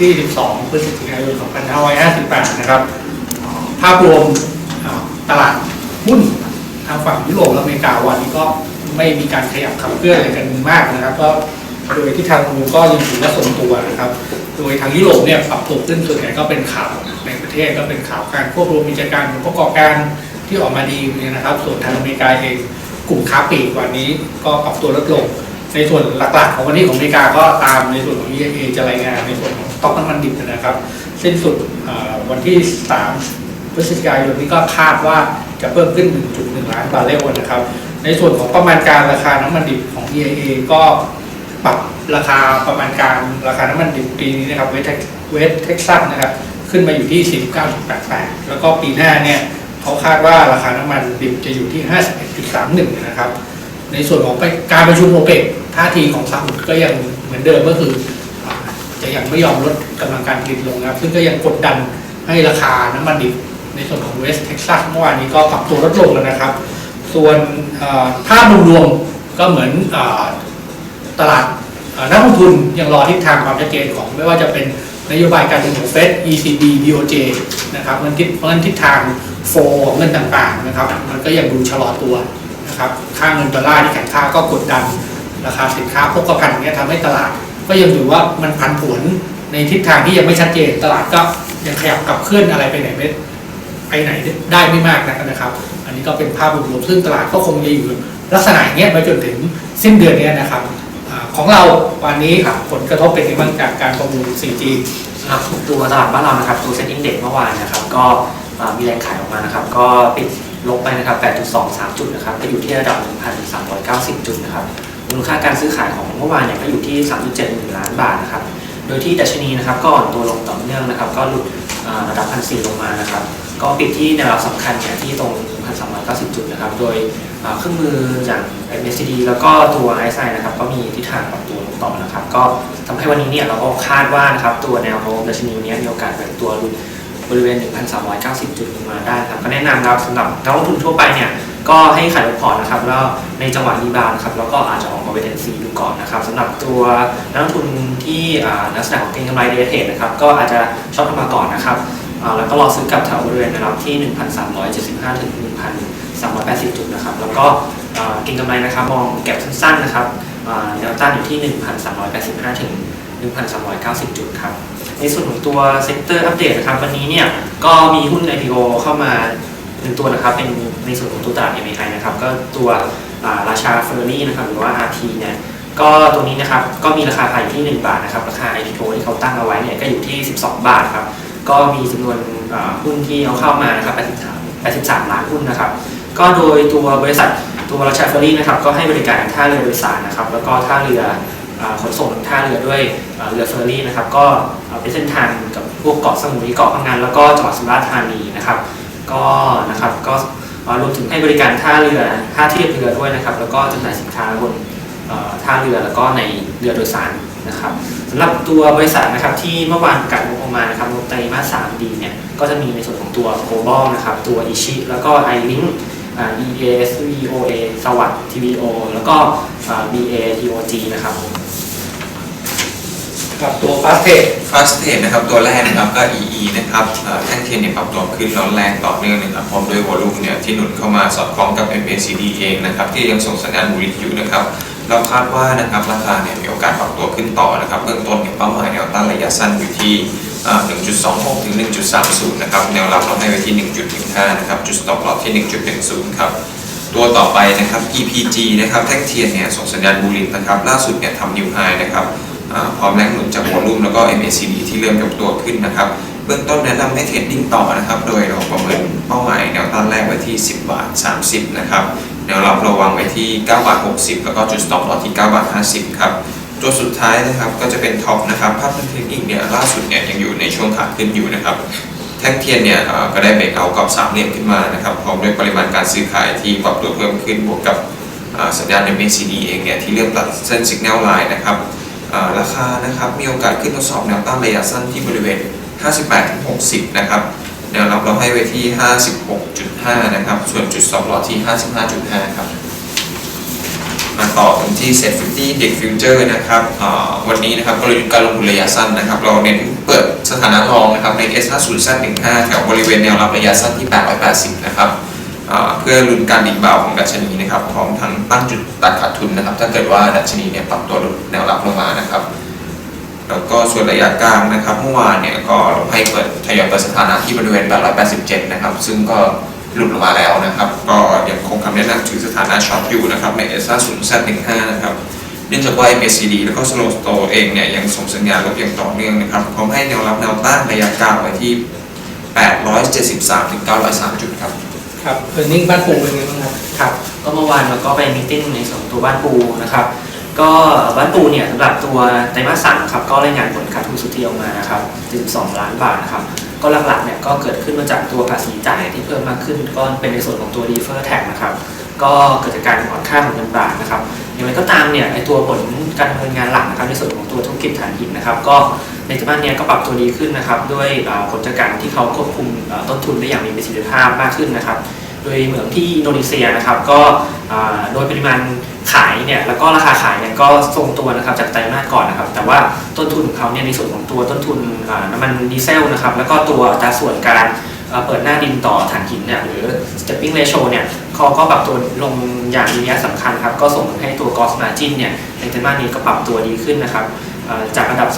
ที่ 12 พฤศจิกายน 2558 นะครับ ภาพรวมตลาดหุ้นทางฝั่งยุโรปและอเมริกาวันนี้ก็ไม่มีการขยับขับเคลื่อนอะไรกันมากนะครับ ก็โดยที่ทางมูก็ยังถือว่าทรงตัวนะครับ โดยทางยุโรปเนี่ยปรับตัวขึ้นส่วนใหญ่ก็เป็นข่าวในประเทศก็เป็นข่าวการควบรวมกิจการของประกอบการที่ออกมาดีเนี่ยนะครับ ส่วนทางอเมริกาเองกลุ่มค้าปลีกวันนี้ก็ปรับตัวลดลง ในส่วนหลักๆ ของวันนี้ของอเมริกาก็ตามในส่วนของ EIA จะรายงานในส่วนของสต็อกน้ำมันดิบนะครับสิ้นสุดวันที่ 3 พฤศจิกายนนี้ก็คาดว่าจะเพิ่มขึ้น 1.1 ล้านบาร์เรลนะครับ ในส่วนของประมาณการราคาน้ำมันดิบของ EIA ก็ปรับราคาประมาณการราคาน้ำมันดิบปีนี้นะครับเวสเวสเท็กซัสนะครับขึ้นมาอยู่ที่ 49.88 แล้วก็ปีหน้าเนี่ยเขาคาดว่าราคาน้ำมันดิบจะอยู่ที่ 51.31 นะครับ ในส่วนของการประชุมโอเปก ท่าทีของซาอุดก็ยังเหมือนเดิมก็คือ จะยังไม่ยอมลดกำลังการผลิตลงนะครับ ซึ่งก็ยังกดดันให้ราคาน้ำมันดิบในส่วนของเวสเท็กซัสเมื่อวานนี้ก็ปรับตัวลดลงแล้วนะครับ ส่วนเอ่อภาพรวมๆก็เหมือนอตลาดนักลงทุนยังรอทิศทางความชัดเจนของไม่ว่าจะเป็นนโยบายการเงินของเฟด ECB BOJ นะครับมันทิศมันทิศทางโฟงเงินต่างๆนะครับ มันก็ยังดูชะลอตัวนะครับ ค่าเงินดอลลาร์ที่แข็งค่าก็กดดัน ราคาสินค้าพกพาเนี้ยทำให้ตลาด ก็ยังถือว่ามันผันผวนในทิศทางที่ยังไม่ชัดเจนตลาดก็ยังขยับกลับเคลื่อนอะไรไปไหนไม่ไปไหนได้ไม่มากนักนะครับ อันนี้ก็เป็นภาพรวมซึ่งตลาดก็คงจะอยู่ลักษณะอย่างเงี้ยไปจนถึงสิ้นเดือนนี้นะครับอของเราวันนี้ครับผลกระทบเป็นยังไงบ้างจากการประมูล 4G ครับตัวตลาดบ้านเรานะครับตัวเซ็นดิ้งเด็กเมื่อวานนะครับ ก็มีแรงขายออกมานะครับ ก็ปิดลบไปนะครับ 8.23 จุดนะครับก็อยู่ที่ระดับ 1,390 จุดนะครับ มูลค่าการซื้อขายของเมื่อวานเนี่ยก็อยู่ที่ 3.71ล้านบาทนะครับ โดยที่ดัชนีนะครับก็อ่อนตัวลงต่อเนื่องนะครับ ก็หลุดระดับ1,400ลงมานะครับ ก็ปิดที่แนวรับสำคัญเนี่ยที่ตรง 1,390 จุดนะครับ โดยเครื่องมืออย่าง MACD แล้วก็ตัว RSI นะครับก็มีทิศทางปรับตัวลงต่อนะครับ ก็ทำให้วันนี้เนี่ยเราก็คาดว่านะครับตัวแนวโน้มดัชนีเนี้ยมีโอกาสเป็นตัวหลุดบริเวณ 1,390 จุดลงมาได้ครับ ก็แนะนำครับสำหรับนักลงทุนทั่วไปเนี่ย ก็ให้ขายลดพอร์ตนะครับแล้วในจังหวะรีบาวนะครับแล้วก็อาจจะออกมาเวทแอนซีดูก่อนนะครับสำหรับตัวนักลงทุนที่ลักษณะของเก็งกำไรเดย์เทดนะครับก็อาจจะชอบทำมาก่อนนะครับแล้วก็รอซื้อกลับแถวบริเวณนะครับที่ 1,375 ถึง 1,380 จุดนะครับแล้วก็เก็งกำไรนะครับมองแก็บสั้นๆนะครับแนวต้านอยู่ที่ 1,385 ถึง 1,390 จุดครับในส่วนของตัวเซกเตอร์อัปเดตนะครับวันนี้เนี่ยก็มีหุ้น IPO เข้ามา หนึ่งตัวนะครับเป็นในส่วนของตัวตลาด MAI นะครับก็ตัวราชาเฟอร์รี่นะครับหรือว่า RT เนี่ยก็ตัวนี้นะครับก็มีราคาขายอยู่ที่ 1 บาทนะครับราคา IPO ที่เขาตั้งเอาไว้เนี่ยก็อยู่ที่ 12 บาทครับก็มีจำนวนหุ้นที่เอาเข้ามานะครับ83 83 ล้านหุ้นนะครับก็โดยตัวบริษัทตัวราชาเฟอร์รี่นะครับก็ให้บริการท่าเรือโดยสารนะครับแล้วก็ท่าเรือขนส่งท่าเรือด้วยเรือเฟอร์รี่นะครับก็เอ่อเป็นเส้นทางกับพวกเกาะสมุยเกาะพังงานแล้วก็จังหวัดสุราษฎร์ธานีนะครับ ก็นะครับก็เอ่อรวมถึงให้บริการท่าเรือท่าเทียบเรือด้วยนะครับ แล้วก็จำหน่ายสินค้าบนท่าเรือแล้วก็ในเรือโดยสารนะครับสำหรับตัวบริษัทนะครับที่เมื่อวานประกาศงบออกมานะครับงบไตรมาส3ดีเนี่ยก็จะมีในส่วนของตัว Global นะครับตัว i ิชิแล้วก็ i l i n k อ่า EA SVOA สวัสด์ TVO แล้วก็อ่า BA TOG นะครับ กับตัวฟาสเทฟาสเทนนะครับตัวแรกนะครับก็ EE นะครับแท่งเทียนเนี่ยปรับตัวขึ้นร้อนแรงต่อเนื่องนะครับพร้อมด้วยวอลุ่มเนี่ยที่หนุนเข้ามาสอดคล้องกับ MACD เองนะครับที่ยังส่งสัญญาณบูลลิชอยู่นะครับเราคาดว่านะครับราคาเนี่ยมีโอกาสปรับตัวขึ้นต่อนะครับเบื้องต้นเนี่ยเป้าหมายแนวต้านระยะสั้นอยู่ที่ 1.26 ถึง 1.30 นะครับแนวรับเราให้ไว้ที่ 1.15 นะครับจุด stop loss ที่ 1.10 ครับตัวต่อไปนะครับ EPG นะครับแท่งเทียนเนี่ยส่งสัญญาณบูลลินนะครับล่าสุดเนี่ยทำนิวไฮนะครับ อ่าพร้อมแรงหนุนจากวอลุ่มแล้วก็ MACD ที่เริ่มยกตัวขึ้นนะครับ เบื้องต้นแนะนำให้เทรดดิ้งต่อนะครับ โดยเราประเมินเป้าหมายแนวต้านแรกไว้ที่ 10 บาท 30 นะครับแนวรับระวังไว้ที่ 9 บาท 60 แล้วก็จุด stop loss ที่ 9 บาท 50 ครับตัวสุดท้ายนะครับก็จะเป็นท็อปนะครับภาพทางเทคนิคเนี่ยล่าสุดเนี่ยยังอยู่ในช่วงขาขึ้นอยู่นะครับแท่งเทียนเนี่ยก็ได้เบรกเอากรอบสามเหลี่ยมขึ้นมานะครับพร้อมด้วยปริมาณการซื้อขายที่ปรับตัวเพิ่มขึ้นบวกกับสัญญาณ MACD เองเนี่ยที่เริ่มตัดเส้นสัญญาณไลน์นะครับ ราคานะครับมีโอกาสขึ้นทดสอบแนวต้านระยะสั้นที่บริเวณ 58-60 นะครับแนวรับเราให้ไว้ที่ 56.5 นะครับ ส่วนจุด stop loss ที่ 55.5 ครับ มาต่อกันที่ Set 50 Index Future นะครับวันนี้นะครับกลยุทธ์การลงทุนระยะสั้นนะครับ เราเน้นเปิดสถานะรองนะครับใน S50Z15 แถวบริเวณแนวรับระยะสั้นที่ 880 นะครับ เพื่อลุ้นการดิ่งบ่าวของดัชนีนะครับพร้อมทั้งตั้งจุดตัดขาดทุนนะครับ ถ้าเกิดว่าดัชนีเนี่ยปรับตัวลดแนวรับลงมานะครับ แล้วก็ส่วนระยะกลางนะครับเมื่อวานเนี่ยก็ให้เปิดทยอยเปิดสถานะที่บริเวณ 887 นะครับ ซึ่งก็หลุดลงมาแล้วนะครับ ก็ยังคงคำแนะนำถือสถานะช็อตอยู่นะครับใน s อ0 z 1 5นะครับเนื่องจากว่า MACD แล้วก็ Slow Store เองเนี่ยยังส่งสัญญาณลบอย่างต่อเนื่องนะครับพร้อมให้แนวรับแนวต้านระยะกลางไว้ที่ 873-903 จุดครับ ครับเออร์เน็งบ้านปูเป็นไงบ้างครับ ครับก็เมื่อวานเราก็ไปมีติ้งในส่วนของตัวบ้านปูนะครับก็บ้านปูเนี่ยสำหรับตัวไตรมาสสามครับก็รายงานผลขาดทุนสุทธิออกมานะครับ72ล้านบาทนะครับก็หลักๆเนี่ยก็เกิดขึ้นมาจากตัวภาษีจ่ายที่เพิ่มมากขึ้นก็เป็นในส่วนของตัว defer tax นะครับก็เกิดจากการอ่อนค่าของเงินบาทนะครับอย่างไรก็ตามเนี่ยไอตัวผลการดำเนินงานหลักนะครับในส่วนของตัวธุรกิจถ่านหินนะครับ ก็ ในไตรมาสเนี้ยก็ปรับตัวดีขึ้นนะครับด้วยอ่าผลจากการที่เขาควบคุมต้นทุนได้อย่างมีประสิทธิภาพมากขึ้นนะครับ โดยเหมืองที่อินโดนีเซียนะครับก็โดยปริมาณขายเนี่ยแล้วก็ราคาขายเนี่ยก็ทรงตัวนะครับจากไตรมาสก่อนนะครับ แต่ว่าต้นทุนของเขาเนี่ยในส่วนของตัวต้นทุนน้ำมันดีเซลนะครับแล้วก็ตัวอัตราส่วนการเปิดหน้าดินต่อถ่านหินเนี่ยหรือ stepping ratio เนี่ยเขาก็ปรับตัวลงอย่างมีนัยสำคัญครับ ก็ส่งผลให้ตัว gross margin เนี่ยในไตรมาสนี้ก็ปรับตัวดีขึ้นนะครับ จากระดับ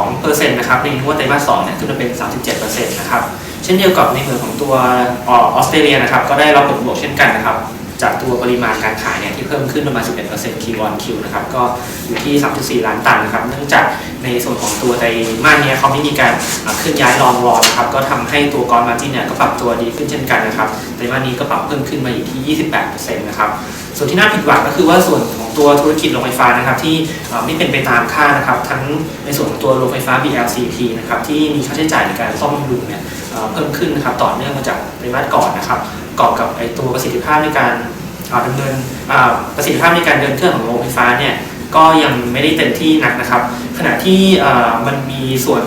32%นะครับในงวดไตรมาส2เนี่ยขึ้นมาเป็น 37%นะครับเช่นเดียวกับในมือของตัวออสเตรเลียนะครับก็ได้รับผลบวกเช่นกันนะครับจากตัวปริมาณการขายเนี่ย เพิ่มขึ้นประมาณ 11% Q on Q นะครับก็อยู่ที่ 3.4 ล้านตันนะครับเนื่องจากในส่วนของตัวไตรมาสนี้เขาไม่มีการเคลื่อนย้ายรองรอนะครับก็ทำให้ตัวกรมาจินเนี่ยก็ปรับตัวดีขึ้นเช่นกันนะครับไตรมาสนี้ก็ปรับเพิ่มขึ้นมาอยู่ที่ 28%นะครับส่วนที่น่าผิดหวังก็คือว่าส่วนของตัวธุรกิจโรงไฟฟ้านะครับที่ไม่เป็นไปตามคาดนะครับทั้งในส่วนของตัวโรงไฟฟ้า BLCT นะครับที่มีค่าใช้จ่ายในการซ่อมบำรุงเนี่ยเพิ่มขึ้นนะครับต่อเนื่องมาจากไตรมาสก่อนนะครับกอบกับไอตัวประสิทธิภาพในการ ดำเนินอ่าประสิทธิภาพในการเดินเครื่องของโรงไฟฟ้าเนี่ยก็ยังไม่ได้เต็มที่นักนะครับ ขณะที่อ่ามันมีส่วน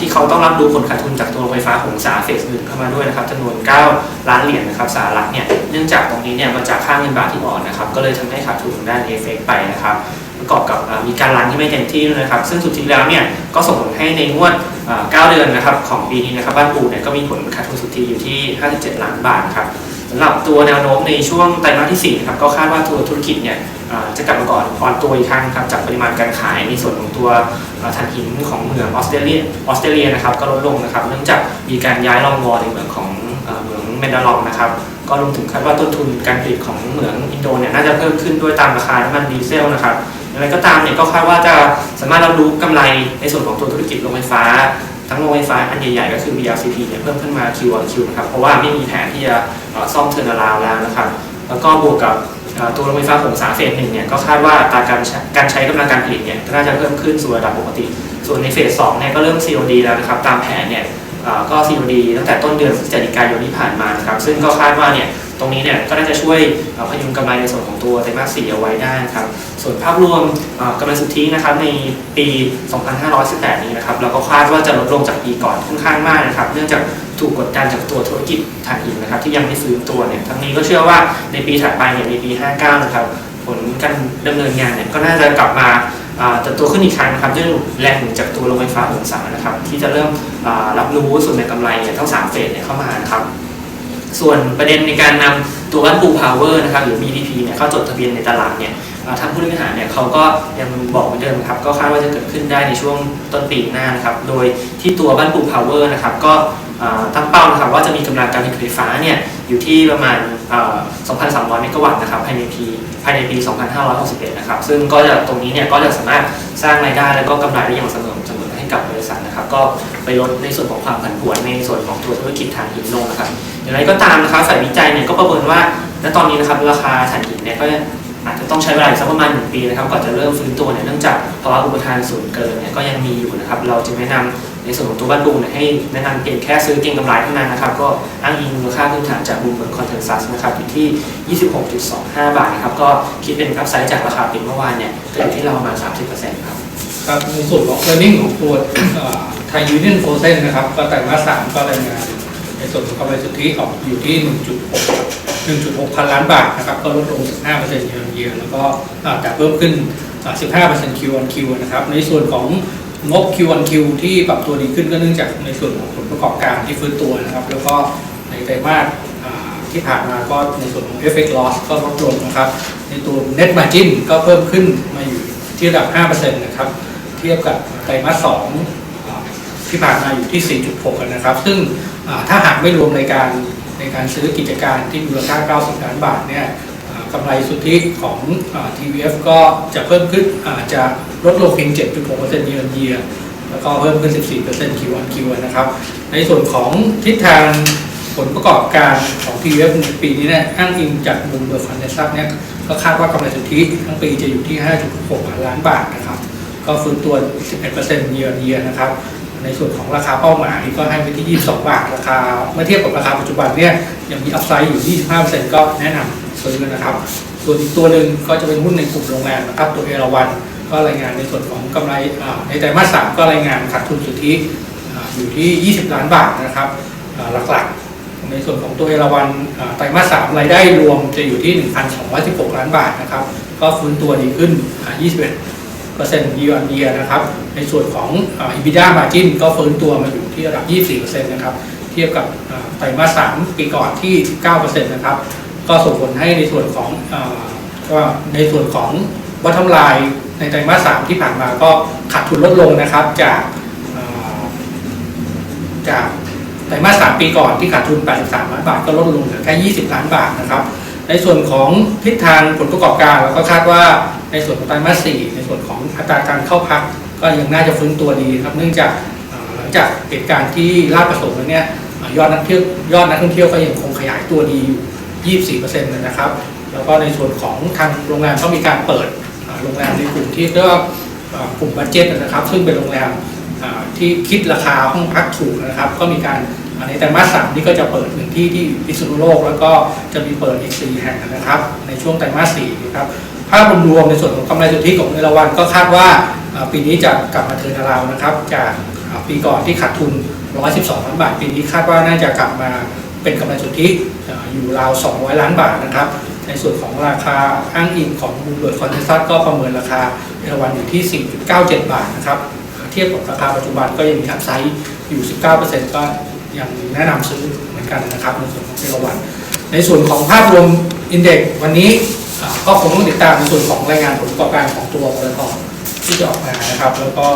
ที่เขาต้องรับดูผลขาดทุนจากตัวโรงไฟฟ้าหงสาเฟสหนึ่งเข้ามาด้วยนะครับจำนวน 9 ล้านเหรียญนะครับสหรัฐเนี่ยเนื่องจากตรงนี้เนี่ยมาจากค่าเงินบาทที่อ่อนนะครับก็เลยทำให้ขาดทุนทางด้านเอฟเฟกไปนะครับประกอบกับมีการรันที่ไม่เต็มที่ด้วยนะครับ ซึ่งสุดท้ายแล้วเนี่ยก็ส่งผลให้ในงวดอ่า9เดือนนะครับของปีนี้นะครับบ้านปูเนี่ยก็มีผลขาดทุนสุทธิอยู่ที่ 57 ล้านบาทครับ สำหรับตัวแนวโน้มในช่วงไตรมาสที่4นะครับก็คาดว่าตัวธุรกิจเนี่ยจะกลับมาก่อนอ่อนตัวอีกครั้งครับจากปริมาณการขายในส่วนของตัวถ่านหินของเมืองออสเตรเลียออสเตรเลียนะครับก็ลดลงนะครับเนื่องจากมีการย้ายรองวอในเมืองของเมืองเมดาลองนะครับก็รวมถึงคาดว่าต้นทุนการผลิตของเหมืองอินโดเนี่ยน่าจะเพิ่มขึ้นด้วยตามราคาน้ำมันดีเซลนะครับอย่างไรก็ตามเนี่ยก็คาดว่าจะสามารถรับรู้กำไรในส่วนของตัวธุรกิจโรงไฟฟ้า ทั้งโรงไฟฟ้าอันใหญ่ๆก็คือ BLCT เนี่ยเพิ่มขึ้นมา Q on Q นะครับเพราะว่าไม่มีแผนที่จะซ่อมเทอร์นาราวแล้วนะครับแล้วก็บวกกับตัวโรงไฟฟ้าหงสาเฟสหนึ่งเนี่ยก็คาดว่าตาการใช้การใช้กำลังการผลิตเนี่ยน่าจะเพิ่มขึ้นสู่ระดับปกติ ส่วนในเฟสสองเนี่ยก็เริ่ม COD แล้วนะครับตามแผนเนี่ยเอ่อก็ COD ตั้งแต่ต้นเดือนพฤศจิกายนที่ผ่านมานะครับซึ่งก็คาดว่าเนี่ย ตรงนี้เนี่ยก็น่าจะช่วยพยุงกำไรในส่วนของตัวไตรมาส4เอาไว้ได้ครับส่วนภาพรวมกำไรสุทธินะครับในปี 2518 นี้นะครับเราก็คาดว่าจะลดลงจากปีก่อนค่อนข้างมากนะครับเนื่องจากถูกกดดันจากตัวธุรกิจถ่านหินนะครับที่ยังไม่ฟื้นตัวเนี่ยทั้งนี้ก็เชื่อว่าในปีถัดไปเนี่ยในปี 59 นะครับผลการดำเนินงานเนี่ยก็น่าจะกลับมาเติบโตขึ้นอีกครั้งนะครับด้วยแรงหนุนจากตัวโรงไฟฟ้าหงสานะครับที่จะเริ่มรับรู้ส่วนในกำไรเนี่ยทั้งสามเฟสเนี่ยเข้ามานะครับ ส่วนประเด็นในการนำตัวบ้านปูพาวเวอร์นะครับหรือ BDP เนี่ยเข้าจดทะเบียนในตลาดเนี่ยทางผู้บริหารเนี่ยเขาก็ยังบอกเหมือนเดิมครับก็คาดว่าจะเกิดขึ้นได้ในช่วงต้นปีหน้านะครับโดยที่ตัวบ้านปูพาวเวอร์นะครับก็ตั้งเป้านะครับว่าจะมีกำลังการผลิตไฟฟ้าเนี่ยอยู่ที่ประมาณ 2,300 เมกะวัตต์นะครับภายในปีภายในปี 2561 นะครับ ซึ่งก็จะตรงนี้เนี่ยก็จะสามารถสร้างรายได้และก็กำไรได้อย่างสมอเสมอให้กับบริษัทนะครับ ก็ไปลดในส่วนของความผันผวนในส่วนของตัวธุรกิจถ่านหินลงนะครับ อย่างไรก็ตามนะครับฝ่ายวิจัยเนี่ยก็ประเมินว่าณตอนนี้นะครับราคาถ่านหินเนี่ยก็อาจจะต้องใช้เวลาอีกสักประมาณหนึ่งปีนะครับก่อนจะเริ่มฟื้นตัวเนี่ยเนื่องจากภาวะอุปทานส่วนเกินเนี่ยก็ยังมีอยู่นะครับเราจึงแนะนำในส่วนของตัวบ้านบูมเนี่ยให้แนะนำเพียงแค่ซื้อเก็งกำไรเท่านั้นนะครับก็อ้างอิงมูลค่าพื้นฐานจากบูมเบิร์กคอนเทนซัสนะครับอยู่ที่ 26.25 บาทนะครับก็คิดเป็นอัพไซด์จากราคาปิดเมื่อวานเนี่ยก็อยู่ที่เราประมาณ 30%ครับครับในส่วนของ e a r n i n g ของตัวไทยยูเนียนโฟเซนนะครับก็แต่มาสามก็รายงาน ในส่วนของกำไรสุทธิออกอยู่ที่ 1.6 1.6 พันล้านบาทนะครับก็ลดลง 15%เยือนเยียแล้วก็แต่เพิ่มขึ้นอ่า15% Q on Q นะครับในส่วนของงบ Q on Q ที่ปรับตัวดีขึ้นก็เนื่องจากในส่วนของผลประกอบการที่ฟื้นตัวนะครับ แล้วก็ในไตรมาสที่ผ่านมาก็ในส่วนของ FX loss ก็ลดลงนะครับ ในตัว net margin ก็เพิ่มขึ้นมาอยู่ที่ระดับ 5%นะครับ เทียบกับไตรมาส2อ่าที่ผ่านมาอยู่ที่ 4.6นนะครับ ซึ่ง ถ้าหากไม่รวมในการในการซื้อกิจการที่มูลค่า 90 ล้านบาทเนี่ยกำไรสุทธิของอ TVF ก็จะเพิ่มขึ้นอาจจะลดลงเพียง 7.6% year on year แล้วก็เพิ่มขึ้น 14% Q on Q นะครับ ในส่วนของทิศทางผลประกอบการของ TVF ในปีนี้เนี่ยอ้างอิงจากมุมเบอร์คอนเนซัสเนี่ยก็คาดว่ากำไรสุทธิทั้งปีจะอยู่ที่ 5.6 ล้านล้านบาทนะครับ ก็ฟื้นตัว 11% year on year นะครับ ในส่วนของราคาเป้าหมายก็ให้ไปที่ 22 บาทราคาเมื่อเทียบกับราคาปัจจุบันเนี่ยยังมีอัพไซด์อยู่ 25%ก็แนะนำซื้อนะครับ ส่วนอีกตัวหนึ่งก็จะเป็นหุ้นในกลุ่มโรงแรมนะครับตัวเอราวันก็รายงานในส่วนของกำไรในไตรมาสสามก็รายงานขาดทุนสุทธิออยู่ที่ 20 ล้านบาทนะครับหลักๆ ในส่วนของตัวเอราวันไตรมาสสามรายได้รวมจะอยู่ที่ 1,216 ล้านบาทนะครับก็ฟื้นตัวดีขึ้น 21 เปอร์เซ็นต์ year on year นะครับ ในส่วนของอ่า EBITDA margin ก็ฟื้นตัวมาอยู่ที่ระดับ 24%นะครับ เทียบกับไตรมาส 3 ปีก่อนที่ 19%นะครับ ก็ส่งผลให้ในส่วนของก็ในส่วนของวัฒนลายในไตรมาส 3 ที่ผ่านมาก็ขาดทุนลดลงนะครับจากจากไตรมาส 3 ปีก่อนที่ขาดทุน 83 ล้านบาทก็ลดลงเหลือแค่ 20 ล้านบาทนะครับ ในส่วนของทิศทางผลประกอบการเราก็คาดว่าในส่วนของไตรมาส4ในส่วนของอัตราการเข้าพัก ก็ยังน่าจะฟื้นตัวดีครับเนื่องจากหลังจากเหตุการณ์ที่ลาดประสงค์แล้วเนี่ยเอ่อยอดนักเที่ยวยอดนักท่องเที่ยวก็ยังคงขยายตัวดีอยู่ 24%นะครับ แล้วก็ในส่วนของทางโรงแรมก็มีการเปิดโรงแรมในกลุ่มที่เรียกว่ากลุ่มบัดเจ็ตนะครับ ซึ่งเป็นโรงแรมที่คิดราคาห้องพักถูกนะครับ ก็มีการ อ่าในไตรมาสสามนี่ก็จะเปิดหนึ่งที่ที่พิษณุโลก แล้วก็จะมีเปิดอีกสี่แห่งนะครับ ในช่วงไตรมาสสี่นะครับภาพรวมในส่วนของกำไรสุทธิของเอราวันก็คาดว่าปีนี้จะกลับมาเทินราวนะครับ จากปีก่อนที่ขาดทุน 112 ล้านบาท ปีนี้คาดว่าน่าจะกลับมาเป็นกำไรสุทธิอยู่ราว 200 ล้านบาทนะครับ ในส่วนของราคาอ้างอิงของบูเบิร์ดคอนเทนซัสก็ประเมินราคาเอราวันอยู่ที่ 4.97 บาทนะครับ เทียบกับราคาปัจจุบันก็ยังมีอัพไซด์อยู่ 19%ก็ ยังแนะนำซื้อเหมือนกันนะครับในส่วนของเอราวันในส่วนของภาพรวมอินเด็กซ์วันนี้ก็คงต้องติดตามในส่วนของรายงานผลประกอบการของตัวบริษัทที่จะออกมานะครับ แล้วก็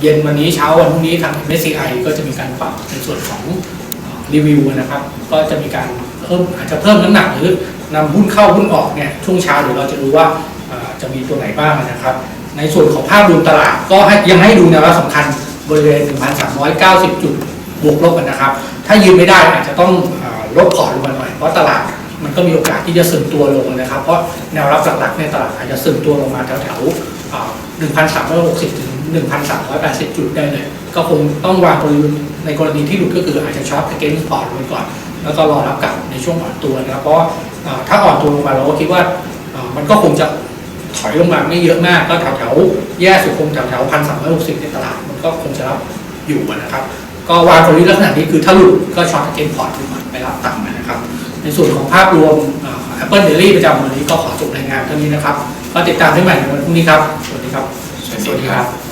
เย็นวันนี้เช้าวันพรุ่งนี้ทาง MSCI ก็จะมีการปรับในส่วนของรีวิวนะครับ ก็จะมีการเพิ่มอาจจะเพิ่มน้ำหนักหรือนำหุ้นเข้าหุ้นออกเนี่ยช่วงเช้าเดี๋ยวเราจะรู้ว่าจะมีตัวไหนบ้างนะครับ ในส่วนของภาพรวมตลาดก็ยังให้ดูแนวรับสำคัญบริเวณ 1,390 จุด บวกลบกันนะครับ ถ้ายืนไม่ได้อาจจะต้องอลดพอร์ตลงมาหน่อยเพราะตลาดมันก็มีโอกาสที่จะสึ่งตัวลงนะครับ เพราะแนวรับหลักๆในตลาดอาจจะสึ่งตัวลงมาแถวๆ1,360 ถึง 1,380 จุดได้เลย ก็คงต้องวางกลยุทธ์ในกรณีที่หลุดก็คืออาจจะช็อต against พอร์ตไว้ก่อน แล้วก็รอรับกลับในช่วงอ่อนตัวนะครับ เพราะถ้าอ่อนตัวลงมาเราก็คิดว่ามันก็คงจะถอยลงมาไม่เยอะมากก็แถวแถวๆแย่สุดคงแถวแถวพันสามร้อยหกสิบในตลาดมันก็คงจะรับอยู่นะครับ ก็วางกลยุทธ์ลักษณะนี้คือถ้าหลุดก็ช็อตเกมพอร์ตขึ้นมาไปรับต่ำนะครับ ในส่วนของภาพรวมแอปเปิลเดลี่ประจำวันนี้ก็ขอจบรายงานเท่านี้นะครับ ก็ติดตามได้ใหม่ในวันพรุ่งนี้ครับ สวัสดีครับ สวัสดีครับ